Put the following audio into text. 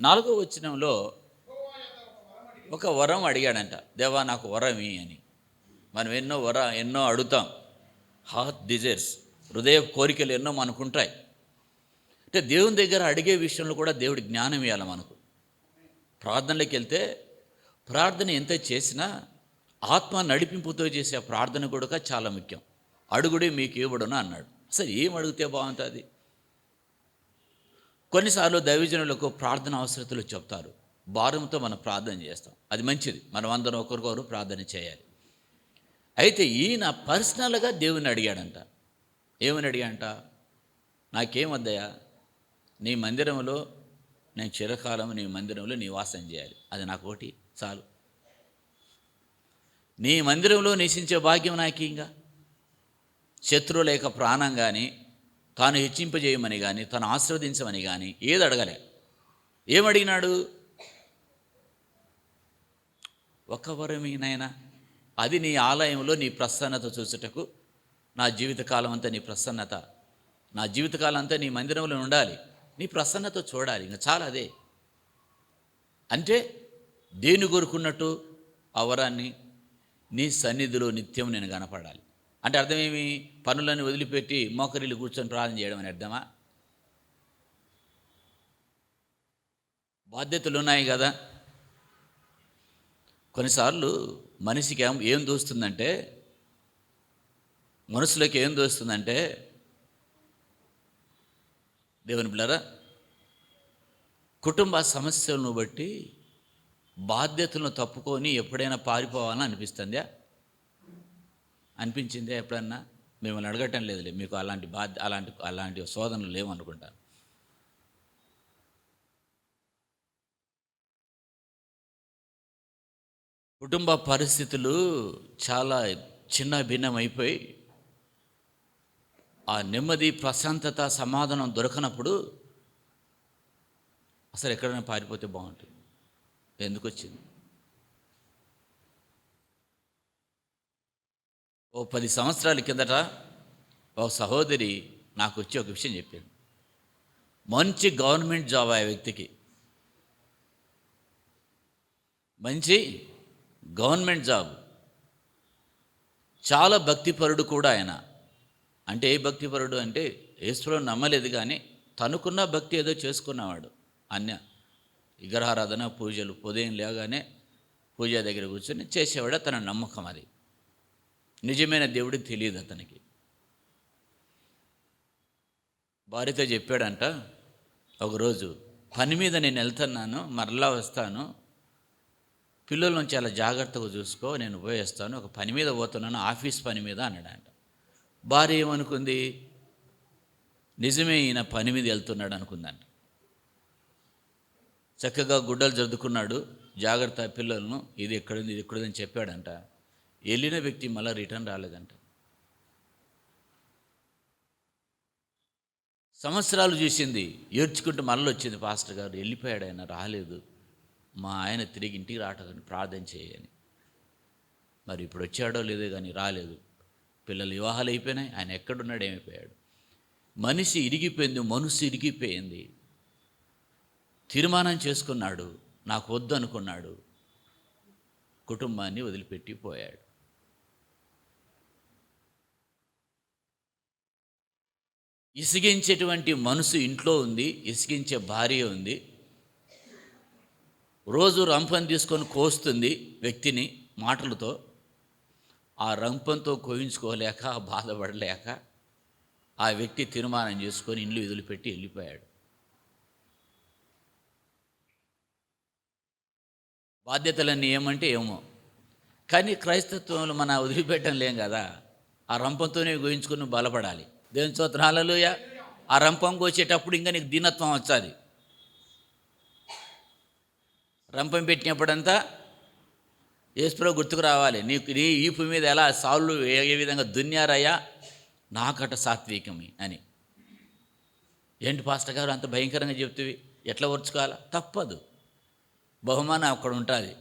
నాలుగో వచనంలో ఒక వరం అడిగాడంట దేవా నాకు వరం అని. మనం ఎన్నో వర ఎన్నో అడుగుతాం. హార్ట్ డిజైర్స్ హృదయ కోరికలు ఎన్నో మనకు ఉంటాయి అంటే దేవుని దగ్గర అడిగే విషయంలో కూడా దేవుడి జ్ఞానం ఇవ్వాలి మనకు. ప్రార్థనలోకి వెళ్తే ప్రార్థన ఎంత చేసినా ఆత్మ నడిపింపుతో చేసే ప్రార్థన కూడా చాలా ముఖ్యం. అడుగుడే మీకు ఇవ్వడును అన్నాడు. అసలు ఏం అడిగితే బాగుంటుంది? కొన్నిసార్లు దైవజనులకు ప్రార్థన అవసరతలు చెప్తారు. భారంతో మనం ప్రార్థన చేస్తాం. అది మంచిది. మనం అందరం ఒకరికొకరు ప్రార్థన చేయాలి. అయితే ఈయన పర్సనల్గా దేవుని అడిగాడంట. ఏమని అడిగాడంట? నాకేమద్దయా నీ మందిరంలో నేను చిరకాలం నీ మందిరంలో నివాసం చేయాలి. అది నాకు ఒకటి. చాలు. నీ మందిరంలో నివసించే భాగ్యం నాకు ఇంకా శత్రువు లేక ప్రాణం కానీ తాను హెచ్చింపజేయమని కానీ తను ఆశీర్వదించమని కానీ ఏది అడగలే. ఏమడిగినాడు? ఒక వరమేనాయనా అది నీ ఆలయంలో నీ ప్రసన్నత చూసుటకు నా జీవితకాలం అంతా నీ ప్రసన్నత నా జీవితకాలం అంతా నీ మందిరంలో ఉండాలి నీ ప్రసన్నత చూడాలి ఇంకా చాలా అదే. అంటే దేని కోరుకున్నట్టు? ఆ వరాన్ని నీ సన్నిధిలో నిత్యం నేను కనపడాలి అంటే అర్థమేమి? పనులను వదిలిపెట్టి మోకరిల్లు కూర్చొని ప్రార్థన చేయడం అని అర్థమా? బాధ్యతలు ఉన్నాయి కదా. కొన్నిసార్లు మనిషికి ఏం ఏం దోస్తుందంటే మనసులోకి ఏం దోస్తుందంటే దేవుని బిళ్ళరా కుటుంబ సమస్యలను బట్టి బాధ్యతలను తప్పుకొని ఎప్పుడైనా పారిపోవాలని అనిపిస్తుందా? అనిపించిందే ఎప్పుడన్నా? మిమ్మల్ని అడగటం లేదులే. మీకు అలాంటి బాధ్య అలాంటి అలాంటి శోధనలు లేవనుకుంటాను కుటుంబ పరిస్థితులు చాలా చిన్న భిన్నమైపోయి ఆ నెమ్మది ప్రశాంతత సమాధానం దొరకనప్పుడు అసలు ఎక్కడైనా పారిపోతే బాగుంటుంది. ఎందుకు వచ్చింది ఓ పది సంవత్సరాల కిందట ఓ సహోదరి నాకు వచ్చి ఒక విషయం చెప్పింది మంచి గవర్నమెంట్ జాబ్ ఆ వ్యక్తికి. మంచి గవర్నమెంట్ జాబ్. చాలా భక్తిపరుడు కూడా ఆయన. అంటే ఏ భక్తిపరుడు అంటే ఈశ్వరుడు నమ్మలేదు కానీ తనుకున్న భక్తి ఏదో చేసుకున్నవాడు. అన్య విగ్రహారాధన పూజలు ఉదయం లేగానే పూజ దగ్గర కూర్చొని చేసేవాడు తన నమ్మకం అది. నిజమైన దేవుడు తెలియదు అతనికి. భార్యతో చెప్పాడంట ఒకరోజు పని మీద నేను వెళ్తున్నాను మరలా వస్తాను. పిల్లలను చాలా జాగ్రత్తగా చూసుకో నేను పోయేస్తాను ఒక పని మీద పోతున్నాను ఆఫీస్ పని మీద అన్నాడంట. భార్య ఏమనుకుంది? నిజమే ఈయన పని మీద వెళ్తున్నాడు అనుకుందంట. చక్కగా గుడ్డలు జరుదుకున్నాడు జాగ్రత్త పిల్లలను ఇది ఎక్కడుంది ఇది ఎక్కడుందని చెప్పాడంట. వెళ్ళిన వ్యక్తి మళ్ళీ రిటర్న్ రాలేదంట. సంవత్సరాలు చూసింది ఏడ్చుకుంటూ మళ్ళీ వచ్చింది పాస్టర్ గారు వెళ్ళిపోయాడు ఆయన రాలేదు. మా ఆయన తిరిగి ఇంటికి రావటం ప్రార్థన చేయని మరి ఇప్పుడు వచ్చాడో లేదో కానీ రాలేదు. పిల్లలు వివాహాలు అయిపోయినాయి ఆయన ఎక్కడున్నాడు ఏమైపోయాడు. మనిషి ఇరిగిపోయింది మనసు ఇరిగిపోయింది. తీర్మానం చేసుకున్నాడు నాకు వద్దు అనుకున్నాడు కుటుంబాన్ని వదిలిపెట్టి పోయాడు. ఇసిగించేటువంటి మనసు ఇంట్లో ఉంది ఇసిగించే భార్య ఉంది. రోజు రంపం తీసుకొని కోస్తుంది వ్యక్తిని మాటలతో. ఆ రంపంతో కోయించుకోలేక బాధపడలేక ఆ వ్యక్తి తీర్మానం చేసుకొని ఇల్లు వదిలిపెట్టి వెళ్ళిపోయాడు. బాధ్యతలన్నీ ఏమంటే ఏమో. కానీ క్రైస్తత్వంలో మన వదిలిపెట్టడం లేం కదా. ఆ రంపంతోనే గోయించుకొని బలపడాలి. దేవుని స్తోత్రాలలోయ ఆ రంపం కోసేటప్పుడు ఇంకా నీకు దీనత్వం వచ్చాది రంపం పెట్టినప్పుడంతా ఏసుప్రభు గుర్తుకు రావాలి. నీకు నీ ఈపు మీద ఎలా సాళ్ళు ఏ ఏ విధంగా దున్యారయ్యా? నాకట సాత్వికమి అని. ఏంటి పాస్టర్ గారు అంత భయంకరంగా చెప్తివి? ఎట్లా ఓర్చుకోవాలా? తప్పదు. బహుమానం అక్కడ ఉంటుంది.